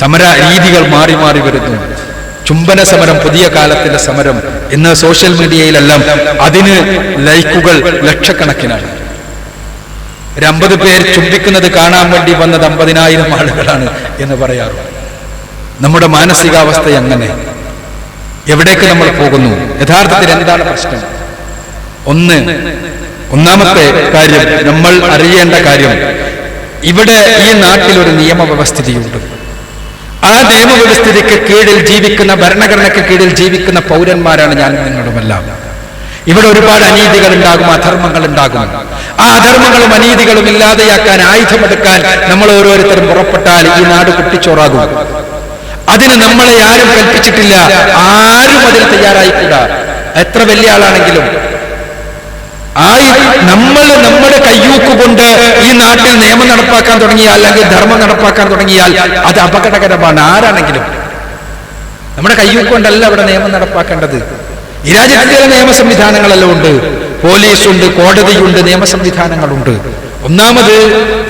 സമര രീതികൾ മാറി മാറി വരുന്നു. ചുംബന സമരം പുതിയ കാലത്തിന്റെ സമരം ഇന്ന് സോഷ്യൽ മീഡിയയിലെല്ലാം അതിന് ലൈക്കുകൾ ലക്ഷക്കണക്കിനാണ്. ഒരു അമ്പത് പേർ ചുംബിക്കുന്നത് കാണാൻ വേണ്ടി വന്നത് അമ്പതിനായിരം ആളുകളാണ് എന്ന് പറയാറുണ്ട്. നമ്മുടെ മാനസികാവസ്ഥ എങ്ങനെ? എവിടേക്ക് നമ്മൾ പോകുന്നു? യഥാർത്ഥത്തിൽ എന്താണ് പ്രശ്നം? ഒന്ന് ഒന്നാമത്തെ കാര്യം നമ്മൾ അറിയേണ്ട കാര്യം ഇവിടെ ഈ നാട്ടിൽ ഒരു നിയമവ്യവസ്ഥിതിയുണ്ട്. ആ നിയമവ്യവസ്ഥിതിക്ക് കീഴിൽ ജീവിക്കുന്ന ഭരണഘടനയ്ക്ക് കീഴിൽ ജീവിക്കുന്ന പൗരന്മാരാണ് ഞാൻ നിങ്ങളുമെല്ലാം ഇവിടെ ഒരുപാട് അനീതികൾ ഉണ്ടാകും അധർമ്മങ്ങൾ ഉണ്ടാകും ആ അധർമ്മങ്ങളും അനീതികളും ഇല്ലാതെയാക്കാൻ ആയുധമെടുക്കാൻ നമ്മൾ ഓരോരുത്തരും പുറപ്പെട്ടാൽ ഈ നാട് കുട്ടിച്ചോറാകും. അതിന് നമ്മളെ ആരും കൽപ്പിച്ചിട്ടില്ല. ആരും അതിന് തയ്യാറായിക്കൂടാ. എത്ര വലിയ ആളാണെങ്കിലും ആയി നമ്മൾ നമ്മുടെ കയ്യൂക്ക് കൊണ്ട് ഈ നാട്ടിൽ നിയമം നടപ്പാക്കാൻ തുടങ്ങിയാൽ അല്ലെങ്കിൽ ധർമ്മം നടപ്പാക്കാൻ തുടങ്ങിയാൽ അത് അപകടകരമാണ്. ആരാണെങ്കിലും നമ്മുടെ കയ്യൂക്ക് കൊണ്ടല്ല അവിടെ നിയമം നടപ്പാക്കേണ്ടത്. ഈ രാജ്യത്ത് നിയമ സംവിധാനങ്ങളെല്ലാം ഉണ്ട്. പോലീസുണ്ട് കോടതിയുണ്ട് നിയമ സംവിധാനങ്ങളുണ്ട്. ഒന്നാമത്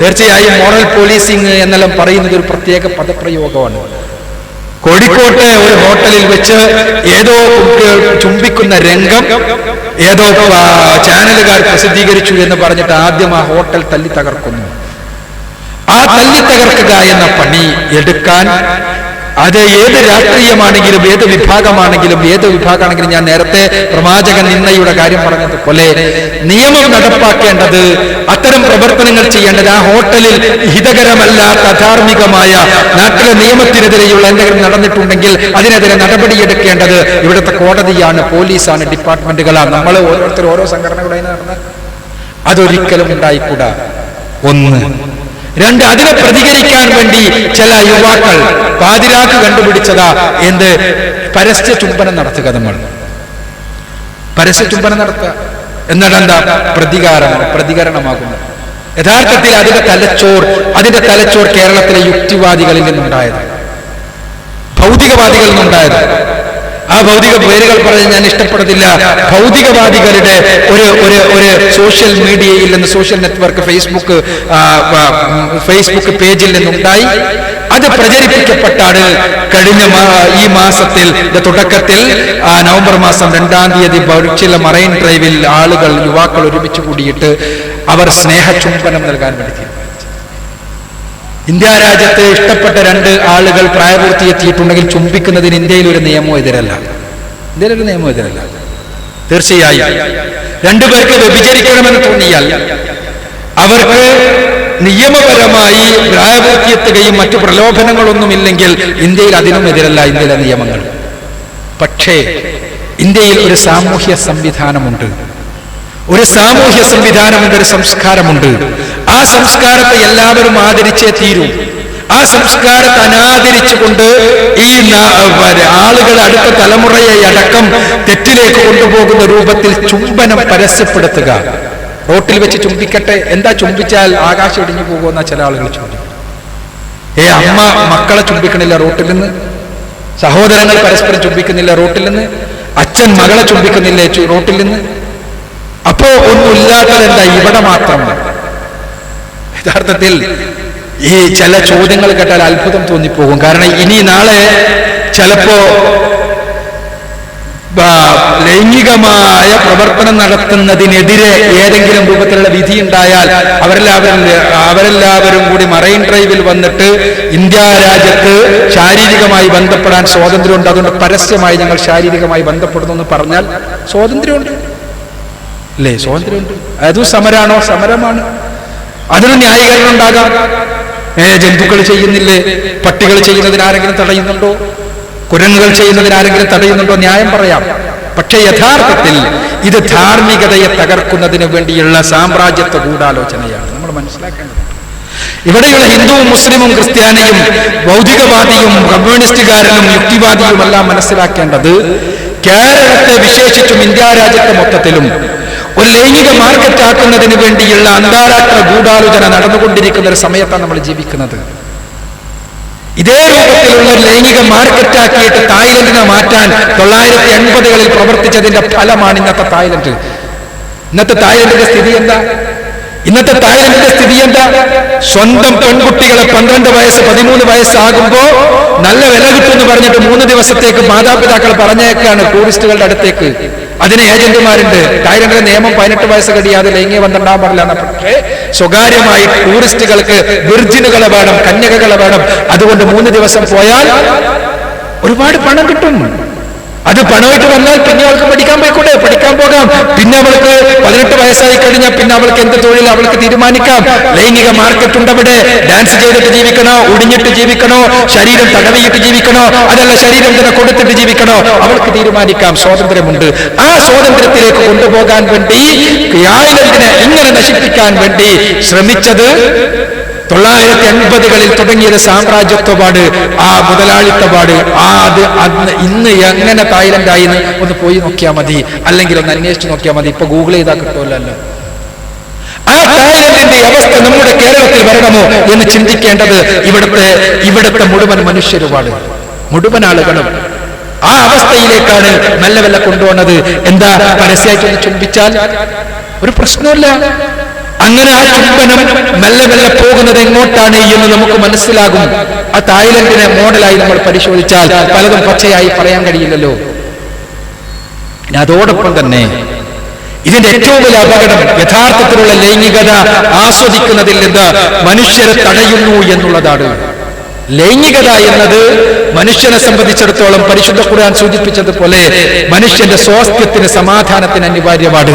തീർച്ചയായും മോറൽ പോലീസിംഗ് എന്നെല്ലാം പറയുന്നത് ഒരു പ്രത്യേക പദപ്രയോഗമാണ്. കോഴിക്കോട്ടെ ഒരു ഹോട്ടലിൽ വെച്ച് ഏതോ ചുംബിക്കുന്ന രംഗം ഏതോ ചാനലുകാർ പ്രസിദ്ധീകരിച്ചു എന്ന് പറഞ്ഞിട്ട് ആദ്യം ആ ഹോട്ടൽ തല്ലി തകർക്കുന്നു. ആ തല്ലി തകർക്കുക എന്ന പണി എടുക്കാൻ അത് ഏത് രാഷ്ട്രീയമാണെങ്കിലും ഏത് വിഭാഗമാണെങ്കിലും ഏത് വിഭാഗമാണെങ്കിലും ഞാൻ നേരത്തെ പ്രവാചകൻ നിന്നയുടെ കാര്യം പറഞ്ഞതുപോലെ നിയമം നടപ്പാക്കേണ്ടത് അത്തരം പ്രവർത്തനങ്ങൾ ചെയ്യേണ്ടത് ആ ഹോട്ടലിൽ ഹിതകരമല്ലാത്ത അധാർമികമായ നാട്ടിലെ നിയമത്തിനെതിരെയുള്ള എന്തെങ്കിലും നടന്നിട്ടുണ്ടെങ്കിൽ അതിനെതിരെ നടപടിയെടുക്കേണ്ടത് ഇവിടുത്തെ കോടതിയാണ് പോലീസാണ് ഡിപ്പാർട്ട്മെന്റുകളാണ്. നമ്മൾ ഓരോരുത്തർ ഓരോ സംഘടനകളായി നടന്ന് അതൊരിക്കലും ഉണ്ടായിക്കൂടാ. ഒന്ന് രണ്ട് അതിനെ പ്രതികരിക്കാൻ വേണ്ടി ചില യുവാക്കൾ പാതിരാക്ക് കണ്ടുപിടിച്ചതാ എന്ത് പരസ്യ ചുംബനം നടത്തുക നമ്മൾ. പരസ്യ ചുംബനം നടത്തുക. എന്നിട്ട് എന്താ പ്രതികാരം പ്രതികരണമാകുന്നത്. യഥാർത്ഥത്തിൽ അതിന്റെ തലച്ചോർ അതിന്റെ തലച്ചോർ കേരളത്തിലെ യുക്തിവാദികളിൽ നിന്നുണ്ടായത്. ഭൗതികവാദികളിൽ നിന്നുണ്ടായത്. ആ ഭൗതിക പേരുകൾ പറഞ്ഞ് ഞാൻ ഇഷ്ടപ്പെടുന്നില്ല. ഭൗതികവാദികളുടെ ഒരു ഒരു ഒരു സോഷ്യൽ മീഡിയയിൽ നിന്ന് സോഷ്യൽ നെറ്റ്വർക്ക് ഫേസ്ബുക്ക് ഫേസ്ബുക്ക് പേജിൽ നിന്നുണ്ടായി. അത് പ്രചരിപ്പിക്കപ്പെട്ടാണ് കഴിഞ്ഞ ഈ മാസത്തിൽ തുടക്കത്തിൽ നവംബർ മാസം രണ്ടാം തീയതി ചില മറൈൻ ഡ്രൈവിൽ ആളുകൾ യുവാക്കൾ ഒരുമിച്ച് കൂടിയിട്ട് അവർ സ്നേഹ ചുംബനം നൽകാൻ വേണ്ടി ഇന്ത്യ രാജ്യത്തെ ഇഷ്ടപ്പെട്ട രണ്ട് ആളുകൾ പ്രായപൂർത്തി എത്തിയിട്ടുണ്ടെങ്കിൽ ചുംബിക്കുന്നതിന് ഇന്ത്യയിൽ ഒരു നിയമവും എതിരല്ല. ഇന്ത്യയിൽ ഒരു നിയമവും എതിരല്ല. തീർച്ചയായും. രണ്ടുപേർക്ക് വ്യഭിചരിക്കണമെന്ന് തോന്നിയാൽ അവർക്ക് നിയമപരമായി പ്രായപൂർത്തി എത്തുകയും മറ്റു പ്രലോഭനങ്ങളൊന്നുമില്ലെങ്കിൽ ഇന്ത്യയിൽ അതിനും എതിരല്ല ഇന്ത്യയിലെ നിയമങ്ങൾ. പക്ഷേ ഇന്ത്യയിൽ ഒരു സാമൂഹ്യ സംവിധാനമുണ്ട്. ഒരു സാമൂഹ്യ സംവിധാനമുണ്ട് ഒരു സംസ്കാരമുണ്ട്. ആ സംസ്കാരത്തെ എല്ലാവരും ആദരിച്ചേ തീരൂ. ആ സംസ്കാരത്തെ അനാദരിച്ചുകൊണ്ട് ഈ ആളുകൾ അടുത്ത തലമുറയെ അടക്കം തെറ്റിലേക്ക് കൊണ്ടുപോകുന്ന രൂപത്തിൽ ചുംബനം പരസ്യപ്പെടുത്തുക. റോട്ടിൽ വെച്ച് ചുംബിക്കട്ടെ. എന്താ ചുംബിച്ചാൽ ആകാശം ഇടിഞ്ഞു പോകുമെന്ന ചില ആളുകൾ ചോദിക്കും. ഏ അമ്മ മക്കളെ ചുംബിക്കണില്ല റോട്ടിൽ നിന്ന്? സഹോദരങ്ങൾ പരസ്പരം ചുംബിക്കുന്നില്ല റോട്ടിൽ നിന്ന്? അച്ഛൻ മകളെ ചുംബിക്കുന്നില്ലേ റോട്ടിൽ നിന്ന്? അപ്പോ ഒന്നുമില്ലാത്തത് എന്താ ഇവിടെ മാത്രം. യഥാർത്ഥത്തിൽ ഈ ചില ചോദ്യങ്ങൾ കേട്ടാൽ അത്ഭുതം തോന്നിപ്പോകും. കാരണം ഇനി നാളെ ചിലപ്പോ ലൈംഗികമായ പ്രവർത്തനം നടത്തുന്നതിനെതിരെ ഏതെങ്കിലും രൂപത്തിലുള്ള വിധി ഉണ്ടായാൽ അവരെല്ലാവരും അവരെല്ലാവരും കൂടി മറൈൻ ഡ്രൈവിൽ വന്നിട്ട് ഇന്ത്യ രാജ്യത്ത് ശാരീരികമായി ബന്ധപ്പെടാൻ സ്വാതന്ത്ര്യമുണ്ട്. അതുകൊണ്ട് പരസ്യമായി ഞങ്ങൾ ശാരീരികമായി ബന്ധപ്പെടുന്നു എന്ന് പറഞ്ഞാൽ സ്വാതന്ത്ര്യമുണ്ട്. അല്ലേ സ്വാതന്ത്ര്യമുണ്ട്. അതും സമരാണോ? സമരമാണ്. അതിന് ന്യായീകരണം ഉണ്ടാകാം ഏ ജന്തുക്കൾ ചെയ്യുന്നില്ലേ? പട്ടികൾ ചെയ്യുന്നതിന് ആരെങ്കിലും തടയുന്നുണ്ടോ? കുരങ്ങുകൾ ചെയ്യുന്നതിന് ആരെങ്കിലും തടയുന്നുണ്ടോ? ന്യായം പറയാം. പക്ഷേ യഥാർത്ഥത്തിൽ ഇത് ധാർമ്മികതയെ തകർക്കുന്നതിന് വേണ്ടിയുള്ള സാമ്രാജ്യത്വ ഗൂഢാലോചനയാണ്. നമ്മൾ മനസ്സിലാക്കേണ്ടത്. ഇവിടെയുള്ള ഹിന്ദുവും മുസ്ലിമും ക്രിസ്ത്യാനിയും ഭൗതികവാദിയും കമ്മ്യൂണിസ്റ്റുകാരനും യുക്തിവാദിയുമെല്ലാം മനസ്സിലാക്കേണ്ടത് കേരളത്തെ വിശേഷിച്ചും ഇന്ത്യ രാജ്യത്തെ മൊത്തത്തിലും ഒരു ലൈംഗിക മാർക്കറ്റ് ആക്കുന്നതിന് വേണ്ടിയുള്ള അന്താരാഷ്ട്ര ഗൂഢാലോചന നടന്നുകൊണ്ടിരിക്കുന്ന ഒരു സമയത്താണ് നമ്മൾ ജീവിക്കുന്നത്. ഇതേ രൂപത്തിലുള്ള ലൈംഗിക മാർക്കറ്റാക്കിയിട്ട് തായ്ലൻഡിനെ മാറ്റാൻ തൊള്ളായിരത്തി എൺപതുകളിൽ പ്രവർത്തിച്ചതിന്റെ ഫലമാണ് ഇന്നത്തെ തായ്ലൻഡ്. ഇന്നത്തെ തായ്ലൻഡിന്റെ സ്ഥിതി എന്താ? ഇന്നത്തെ തായ്ലൻഡിന്റെ സ്ഥിതി എന്താ? സ്വന്തം പെൺകുട്ടികളെ പന്ത്രണ്ട് വയസ്സ് പതിമൂന്ന് വയസ്സാകുമ്പോ നല്ല വില കിട്ടുമെന്ന് പറഞ്ഞിട്ട് മൂന്ന് ദിവസത്തേക്ക് മാതാപിതാക്കൾ പറഞ്ഞേക്കാണ് ടൂറിസ്റ്റുകളുടെ അടുത്തേക്ക്. അതിന് ഏജന്റുമാരുണ്ട്. തായ്ലൻഡിലെ നിയമം പതിനെട്ട് വയസ്സ് കഴിയാതെ ലൈംഗിക ബന്ധം ഉണ്ടാകാൻ പാടില്ല പക്ഷേ സ്വകാര്യമായി ടൂറിസ്റ്റുകൾക്ക് വിർജിനുകളെ വേണം കന്യകകളെ വേണം. അതുകൊണ്ട് മൂന്ന് ദിവസം പോയാൽ ഒരുപാട് പണം കിട്ടും. അത് പണമായിട്ട് വന്നാൽ പിന്നെ അവൾക്ക് പഠിക്കാൻ പോയിക്കൂടെ? പഠിക്കാൻ പോകാം. പിന്നെ അവൾക്ക് പതിനെട്ട് വയസ്സായി കഴിഞ്ഞാൽ പിന്നെ അവൾക്ക് എന്ത് തൊഴിൽ അവൾക്ക് തീരുമാനിക്കാം. ലൈംഗിക മാർക്കറ്റ് ഉണ്ട് അവിടെ ഡാൻസ് ചെയ്തിട്ട് ജീവിക്കണോ? ഒടിഞ്ഞിട്ട് ജീവിക്കണോ? ശരീരം തടവിയിട്ട് ജീവിക്കണോ? അതല്ല ശരീരം തന്നെ കൊടുത്തിട്ട് ജീവിക്കണോ? അവൾക്ക് തീരുമാനിക്കാം. സ്വാതന്ത്ര്യമുണ്ട്. ആ സ്വാതന്ത്ര്യത്തിലേക്ക് കൊണ്ടുപോകാൻ വേണ്ടി ആയിരത്തിനെ ഇങ്ങനെ നശിപ്പിക്കാൻ വേണ്ടി ശ്രമിച്ചത് തൊള്ളായിരത്തി അൻപതുകളിൽ തുടങ്ങിയത് സാമ്രാജ്യത്വപാട് ആ മുതലാളിത്തപാട്. ആ അത് അന്ന് ഇന്ന് എങ്ങനെ തായ്ലൻഡ് ആയി ഒന്ന് പോയി നോക്കിയാൽ മതി. അല്ലെങ്കിൽ ഒന്ന് അന്വേഷിച്ച് നോക്കിയാൽ മതി. ഇപ്പൊ ഗൂഗിൾ ചെയ്താൽ കിട്ടുമല്ലോ. ആ തായ്ലൻഡിന്റെ അവസ്ഥ നമ്മുടെ കേരളത്തിൽ വരണമോ എന്ന് ചിന്തിക്കേണ്ടത് ഇവിടുത്തെ ഇവിടുത്തെ മുഴുവൻ മനുഷ്യരുമാണ്. മുഴുവൻ ആളുകളും. ആ അവസ്ഥയിലേക്കാണ് മെല്ലെ മെല്ലെ കൊണ്ടുപോകുന്നത്. എന്താ പരസ്യമായിട്ടൊന്ന് ചുംബിച്ചാൽ ഒരു പ്രശ്നമില്ല അങ്ങനെ ആ ചുംബനം മെല്ലെ മെല്ലെ പോകുന്നത് എങ്ങോട്ടാണ് എന്ന് നമുക്ക് മനസ്സിലാകും. ആ തായ്ലൻഡിനെ മോഡലായി നമ്മൾ പരിശോധിച്ചാൽ പലതും പച്ചയായി പറയാൻ കഴിയില്ലല്ലോ. അതോടൊപ്പം തന്നെ ഇതിന്റെ ഏറ്റവും വലിയ അപകടം യഥാർത്ഥത്തിലുള്ള ലൈംഗികത ആസ്വദിക്കുന്നതിൽ നിന്ന് മനുഷ്യരെ തടയുന്നു എന്നുള്ളതാണ്. ലൈംഗികത എന്നത് മനുഷ്യനെ സംബന്ധിച്ചിടത്തോളം പരിശുദ്ധ ഖുർആൻ സൂചിപ്പിച്ചതുപോലെ മനുഷ്യന്റെ സ്വാസ്ഥ്യത്തിന് സമാധാനത്തിന് അനിവാര്യമാണ്.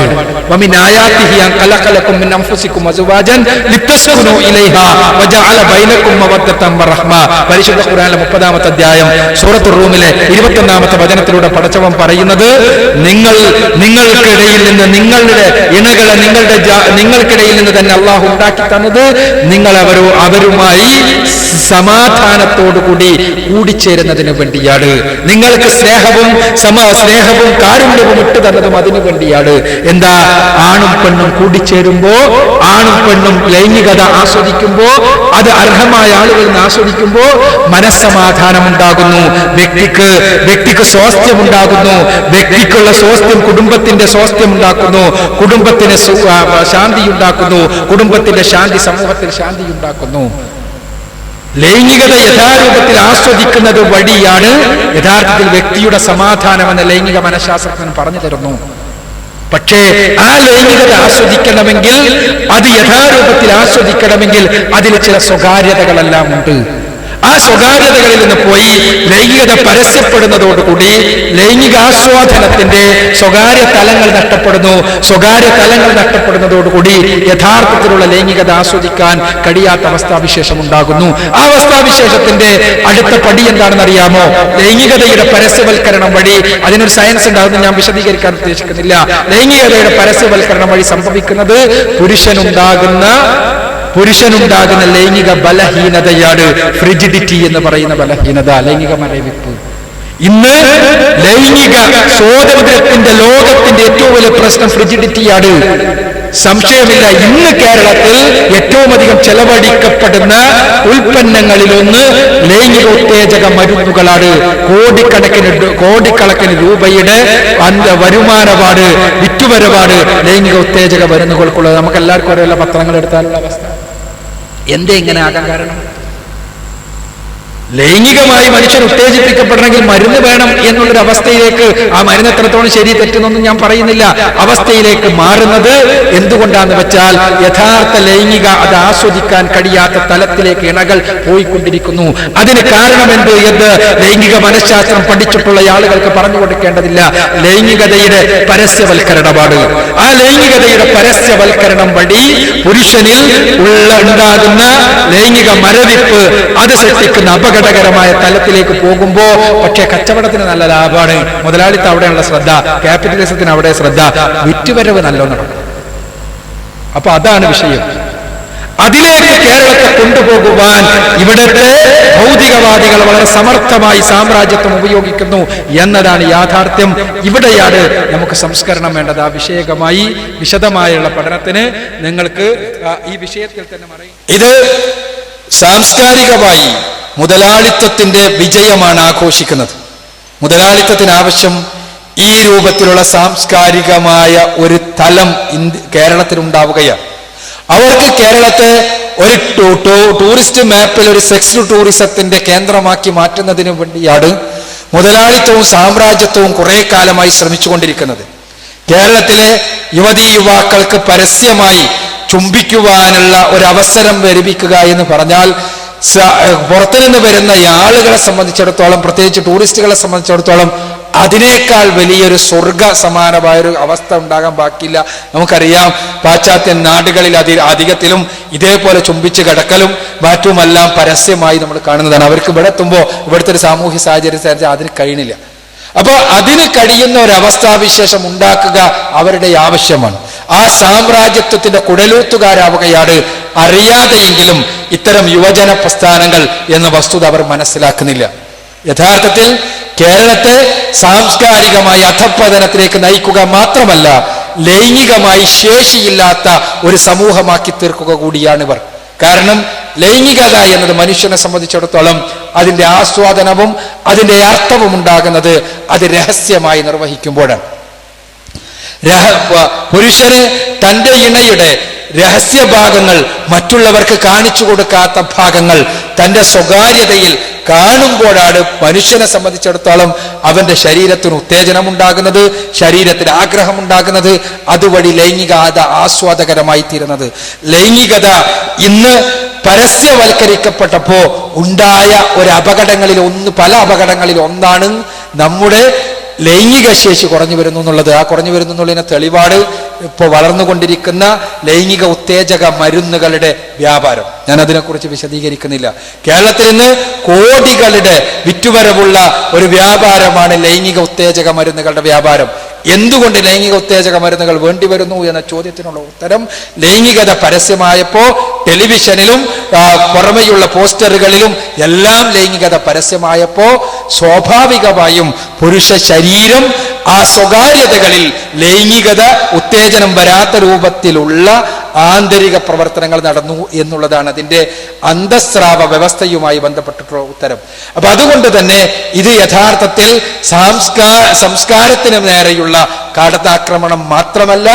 മുപ്പതാമത്തെ പരിശുദ്ധ ഖുർആനിലെ 30ാമത്തെ അധ്യായം സൂറത്ത് റൂമിലെ 21ാമത്തെ വചനത്തിലൂടെ പടച്ചവൻ പറയുന്നത് നിങ്ങൾ നിങ്ങൾക്കിടയിൽ നിന്ന് നിങ്ങളുടെ ഇണകളെ നിങ്ങളുടെ നിങ്ങൾക്കിടയിൽ നിന്ന് തന്നെ അള്ളാഹു ഉണ്ടാക്കി തന്നത് നിങ്ങൾ അവരോ അവരുമായി സമാധാനത്തോടുകൂടി കൂടിച്ചേരുന്നതിന് വേണ്ടിയാണ്. നിങ്ങൾക്ക് സ്നേഹവും സ്നേഹവും കാരുണ്യവും ഇട്ടു തന്നതും അതിനു വേണ്ടിയാണ്. എന്താ? ആണും പെണ്ണും കൂടിച്ചേരുമ്പോ ആണും പെണ്ണും ലൈംഗികത ആസ്വദിക്കുമ്പോ അത് അർഹമായ നിന്ന് ആസ്വദിക്കുമ്പോ മനസ്സമാധാനം ഉണ്ടാകുന്നു. വ്യക്തിക്ക് വ്യക്തിക്ക് സ്വാസ്ഥ്യം ഉണ്ടാകുന്നു. വ്യക്തിക്കുള്ള സ്വാസ്ഥ്യം കുടുംബത്തിന്റെ സ്വാസ്ഥ്യം ഉണ്ടാക്കുന്നു. കുടുംബത്തിന് ശാന്തി ഉണ്ടാക്കുന്നു. കുടുംബത്തിന്റെ ശാന്തി സമൂഹത്തിൽ ശാന്തി ഉണ്ടാക്കുന്നു. ലൈംഗികത യഥാരൂപത്തിൽ ആസ്വദിക്കുന്നത് വഴിയാണ് യഥാർത്ഥത്തിൽ വ്യക്തിയുടെ സമാധാനം എന്ന ലൈംഗിക മനഃശാസ്ത്രജ്ഞൻ പറഞ്ഞു തരുന്നു. പക്ഷേ ആ ലൈംഗികത ആസ്വദിക്കണമെങ്കിൽ അത് യഥാരൂപത്തിൽ ആസ്വദിക്കണമെങ്കിൽ അതിൽ ചില സ്വകാര്യതകളെല്ലാം ഉണ്ട്. ആ സ്വകാര്യതകളിൽ നിന്ന് പോയി ലൈംഗികത പരസ്യപ്പെടുന്നതോടുകൂടി ലൈംഗികാസ്വാദനത്തിന്റെ സ്വകാര്യ തലങ്ങൾ നഷ്ടപ്പെടുന്നു. സ്വകാര്യ തലങ്ങൾ നഷ്ടപ്പെടുന്നതോടുകൂടി യഥാർത്ഥത്തിലുള്ള ലൈംഗികത ആസ്വദിക്കാൻ കഴിയാത്ത അവസ്ഥാവിശേഷം ഉണ്ടാകുന്നു ആ അവസ്ഥാവിശേഷത്തിന്റെ അടുത്ത പടി എന്താണെന്ന് അറിയാമോ ലൈംഗികതയുടെ പരസ്യവൽക്കരണം വഴി അതിനൊരു സയൻസ് ഉണ്ടാകുന്ന. ഞാൻ വിശദീകരിക്കാൻ ഉദ്ദേശിക്കുന്നില്ല. ലൈംഗികതയുടെ പരസ്യവൽക്കരണം വഴി സംഭവിക്കുന്നത് പുരുഷനുണ്ടാകുന്ന പുരുഷനുണ്ടാകുന്ന ലൈംഗിക ബലഹീനതയാണ് ഫ്രിജിഡിറ്റി എന്ന് പറയുന്ന ബലഹീനത ലൈംഗിക മരവിപ്പ്. ഇന്ന് ലൈംഗിക സ്വാതന്ത്ര്യത്തിന്റെ ലോകത്തിന്റെ ഏറ്റവും വലിയ പ്രശ്നം ഫ്രിജിഡിറ്റിയാണ് സംശയമില്ല ഇന്ന് കേരളത്തിൽ ഏറ്റവും അധികം ചെലവഴിക്കപ്പെടുന്ന ഉൽപ്പന്നങ്ങളിലൊന്ന് ലൈംഗിക ഉത്തേജക മരുന്നുകളാണ്. കോടിക്കണക്കിന് കോടിക്കണക്കിന് രൂപയുടെ അന്ത- വരുമാനപാട് വിറ്റുവരവാണ് ലൈംഗിക ഉത്തേജക മരുന്നുകൾക്കുള്ളത്. നമുക്ക് എല്ലാവർക്കും ഓരോ പത്രങ്ങൾ എടുത്താലുള്ള അവസ്ഥ. എന്തേ ഇങ്ങനെ ആകാൻ കാരണം? ലൈംഗികമായി മനുഷ്യൻ ഉത്തേജിപ്പിക്കപ്പെടണമെങ്കിൽ മരുന്ന് വേണം എന്നുള്ളൊരു അവസ്ഥയിലേക്ക് ആ മരുന്ന് എത്രത്തോളം ശരി തെറ്റുന്നൊന്നും ഞാൻ പറയുന്നില്ല. അവസ്ഥയിലേക്ക് മാറുന്നത് എന്തുകൊണ്ടാന്ന് വെച്ചാൽ യഥാർത്ഥ ലൈംഗിക അത് ആസ്വദിക്കാൻ കഴിയാത്ത തലത്തിലേക്ക് ഇണകൾ പോയിക്കൊണ്ടിരിക്കുന്നു. അതിന് കാരണം എന്ത് ലൈംഗിക മനഃശാസ്ത്രം പഠിച്ചിട്ടുള്ള ആളുകൾക്ക് പറഞ്ഞു കൊടുക്കേണ്ടതില്ല. ലൈംഗികതയുടെ പരസ്യവൽക്കരണമാണ് ആ ലൈംഗികതയുടെ പരസ്യവൽക്കരണം വഴി പുരുഷനിൽ ഉള്ള ഉണ്ടാകുന്ന ലൈംഗിക മരവിപ്പ് അത് സൃഷ്ടിക്കുന്ന അപകടകരമായ തലത്തിലേക്ക് പോകുമ്പോ പക്ഷേ കച്ചവടത്തിന് നല്ല ലാഭമാണ്. മുതലാളിത്ത അവിടെയുള്ള ശ്രദ്ധ ക്യാപിറ്റലിസത്തിന് അവിടെ ശ്രദ്ധ വിറ്റുവരവ് നല്ലോണം അപ്പൊ അതാണ് വിഷയം. അതിലേക്ക് കേരളത്തെ കൊണ്ടുപോകുവാൻ ഇവിടുത്തെ ഭൗതികവാദികൾ വളരെ സമർത്ഥമായി സാമ്രാജ്യത്വം ഉപയോഗിക്കുന്നു എന്നതാണ് യാഥാർത്ഥ്യം. ഇവിടെയാണ് നമുക്ക് സംസ്കരണം വേണ്ടത്. ആ വിഷയകമായി വിശദമായുള്ള പഠനത്തിന് നിങ്ങൾക്ക് ഈ വിഷയത്തിൽ തന്നെ ഇത് സാംസ്കാരികമായി മുതലാളിത്തത്തിന്റെ വിജയമാണ് ആഘോഷിക്കുന്നത്. മുതലാളിത്തത്തിന് ആവശ്യം ഈ രൂപത്തിലുള്ള സാംസ്കാരികമായ ഒരു തലം ഇന്ത്യ കേരളത്തിൽ ഉണ്ടാവുകയാണ് അവർക്ക് കേരളത്തെ ഒരു ടൂറിസ്റ്റ് മാപ്പിൽ ഒരു സെക്സ് ടൂറിസത്തിന്റെ കേന്ദ്രമാക്കി മാറ്റുന്നതിന് വേണ്ടിയാണ് മുതലാളിത്തവും സാമ്രാജ്യത്വവും കുറെ കാലമായി ശ്രമിച്ചുകൊണ്ടിരിക്കുന്നത്. കേരളത്തിലെ യുവതീ യുവാക്കൾക്ക് പരസ്യമായി ചുംബിക്കുവാനുള്ള ഒരു അവസരം ലഭിക്കുക എന്ന് പറഞ്ഞാൽ പുറത്തുനിന്ന് വരുന്ന ആളുകളെ സംബന്ധിച്ചിടത്തോളം പ്രത്യേകിച്ച് ടൂറിസ്റ്റുകളെ സംബന്ധിച്ചിടത്തോളം അതിനേക്കാൾ വലിയൊരു സ്വർഗ സമാനമായൊരു അവസ്ഥ ഉണ്ടാകാൻ ബാക്കിയില്ല. നമുക്കറിയാം പാശ്ചാത്യ നാടുകളിൽ അതി അധികത്തിലും ഇതേപോലെ ചുംബിച്ച് കിടക്കലും മറ്റുമെല്ലാം പരസ്യമായി നമ്മൾ കാണുന്നതാണ്. അവർക്ക് ഇവിടെ എത്തുമ്പോൾ ഇവിടുത്തെ ഒരു സാമൂഹ്യ സാഹചര്യത്തിൽ അതിന് കഴിയണില്ല. അപ്പോൾ അതിന് കഴിയുന്ന ഒരു അവസ്ഥാവിശേഷം ഉണ്ടാക്കുക അവരുടെ ആവശ്യമാണ്. ആ സാമ്രാജ്യത്വത്തിന്റെ കുടലൂത്തുകാരാവുകയാണ് അറിയാതെയെങ്കിലും ഇത്തരം യുവജന പ്രസ്ഥാനങ്ങൾ എന്ന വസ്തുത അവർ മനസ്സിലാക്കുന്നില്ല. യഥാർത്ഥത്തിൽ കേരളത്തെ സാംസ്കാരികമായി അധപ്പതനത്തിലേക്ക് നയിക്കുക മാത്രമല്ല ലൈംഗികമായി ശേഷിയില്ലാത്ത ഒരു സമൂഹമാക്കി തീർക്കുക കൂടിയാണിവർ കാരണം ലൈംഗികത എന്നത് മനുഷ്യനെ സംബന്ധിച്ചിടത്തോളം അതിന്റെ ആസ്വാദനവും അതിന്റെ അർത്ഥവും ഉണ്ടാകുന്നത് അത് രഹസ്യമായി നിർവഹിക്കുമ്പോഴാണ്. പുരുഷന് തന്റെ ഇണയുടെ രഹസ്യഭാഗങ്ങൾ മറ്റുള്ളവർക്ക് കാണിച്ചു കൊടുക്കാത്ത ഭാഗങ്ങൾ തന്റെ സ്വകാര്യതയിൽ കാണുമ്പോഴാണ് മനുഷ്യനെ സംബന്ധിച്ചിടത്തോളം അവന്റെ ശരീരത്തിന് ഉത്തേജനം ഉണ്ടാകുന്നത് ശരീരത്തിന് ആഗ്രഹം ഉണ്ടാകുന്നത് അതുവഴി ലൈംഗികത ആസ്വാദകരമായി തീരുന്നത്. ലൈംഗികത ഇന്ന് പരസ്യവൽക്കരിക്കപ്പെട്ടപ്പോ ഉണ്ടായ ഒരു അപകടങ്ങളിൽ ഒന്ന് പല അപകടങ്ങളിൽ ഒന്നാണ് നമ്മുടെ ലൈംഗിക ശേഷി കുറഞ്ഞു വരുന്നു എന്നുള്ളത് ആ കുറഞ്ഞു വരുന്നു എന്നുള്ളതിന് തെളിവാട് ഇപ്പോൾ വളർന്നുകൊണ്ടിരിക്കുന്ന ലൈംഗിക ഉത്തേജക മരുന്നുകളുടെ വ്യാപാരം. ഞാൻ അതിനെക്കുറിച്ച് വിശദീകരിക്കുന്നില്ല. കേരളത്തിൽ ഇന്ന് കോടികളുടെ വിറ്റുവരവുള്ള ഒരു വ്യാപാരമാണ് ലൈംഗിക ഉത്തേജക മരുന്നുകളുടെ വ്യാപാരം. എന്തുകൊണ്ട് ലൈംഗിക ഉത്തേജക മരുന്നുകൾ വേണ്ടി വരുന്നു എന്ന ചോദ്യത്തിനുള്ള ഉത്തരം? ലൈംഗികത പരസ്യമായപ്പോ ടെലിവിഷനിലും പുറമെയുള്ള പോസ്റ്ററുകളിലും എല്ലാം ലൈംഗികത പരസ്യമായപ്പോ സ്വാഭാവികമായും പുരുഷ ശരീരം ആ സ്വകാര്യതകളിൽ ലൈംഗികത ഉത്തേജനം വരാത്ത രൂപത്തിലുള്ള ആന്തരിക പ്രവർത്തനങ്ങൾ നടന്നു എന്നുള്ളതാണ് അതിന്റെ അന്തസ്രാവ വ്യവസ്ഥയുമായി ബന്ധപ്പെട്ടിട്ടുള്ള ഉത്തരം. അപ്പൊ അതുകൊണ്ട് തന്നെ ഇത് യഥാർത്ഥത്തിൽ സംസ്കാ സംസ്കാരത്തിന് നേരെയുള്ള കടന്നാക്രമണം മാത്രമല്ല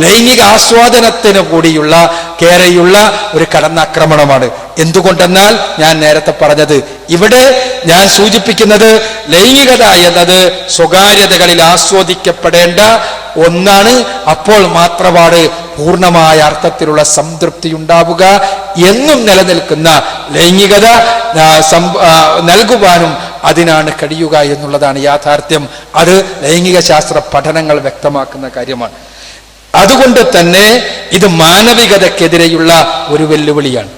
ലൈംഗിക ആസ്വാദനത്തിന് കൂടിയുള്ള കേരെയുള്ള ഒരു കടന്നാക്രമണമാണ്. എന്തുകൊണ്ടെന്നാൽ ഞാൻ നേരത്തെ പറഞ്ഞത് ഇവിടെ ഞാൻ സൂചിപ്പിക്കുന്നത് ലൈംഗികത എന്നത് സ്വകാര്യതകളിൽ ആസ്വദിക്കപ്പെടേണ്ട ഒന്നാണ് അപ്പോൾ മാത്രമാണ് പൂർണമായ അർത്ഥത്തിലുള്ള സംതൃപ്തി ഉണ്ടാവുക എന്നും നിലനിൽക്കുന്ന ലൈംഗികത നൽകുവാനും അതിനാണ് കഴിയുക എന്നുള്ളതാണ് യാഥാർത്ഥ്യം. അത് ലൈംഗിക ശാസ്ത്ര പഠനങ്ങൾ വ്യക്തമാക്കുന്ന കാര്യമാണ്. അതുകൊണ്ട് തന്നെ ഇത് മാനവികതക്കെതിരെയുള്ള ഒരു വെല്ലുവിളിയാണ്.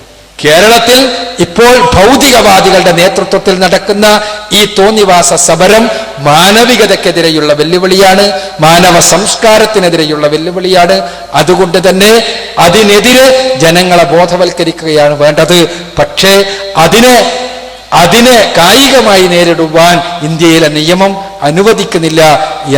കേരളത്തിൽ ഇപ്പോൾ ഭൗതികവാദികളുടെ നേതൃത്വത്തിൽ നടക്കുന്ന ഈ തോന്നിവാസ സമരം മാനവികതക്കെതിരെയുള്ള വെല്ലുവിളിയാണ് മാനവ സംസ്കാരത്തിനെതിരെയുള്ള വെല്ലുവിളിയാണ്. അതുകൊണ്ട് തന്നെ അതിനെതിരെ ജനങ്ങളെ ബോധവൽക്കരിക്കുകയാണ് വേണ്ടത്. പക്ഷേ അതിനെ അതിനെ കായികമായി നേരിടുവാൻ ഇന്ത്യയിലെ നിയമം അനുവദിക്കുന്നില്ല.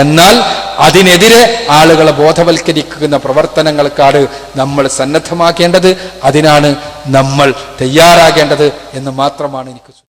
എന്നാൽ അതിനെതിരെ ആളുകളെ ബോധവൽക്കരിക്കുന്ന പ്രവർത്തനങ്ങൾക്കാണ് നമ്മൾ സന്നദ്ധമാക്കേണ്ടത് അതിനാണ് നമ്മൾ തയ്യാറാകേണ്ടത് എന്ന് മാത്രമാണ് എനിക്ക്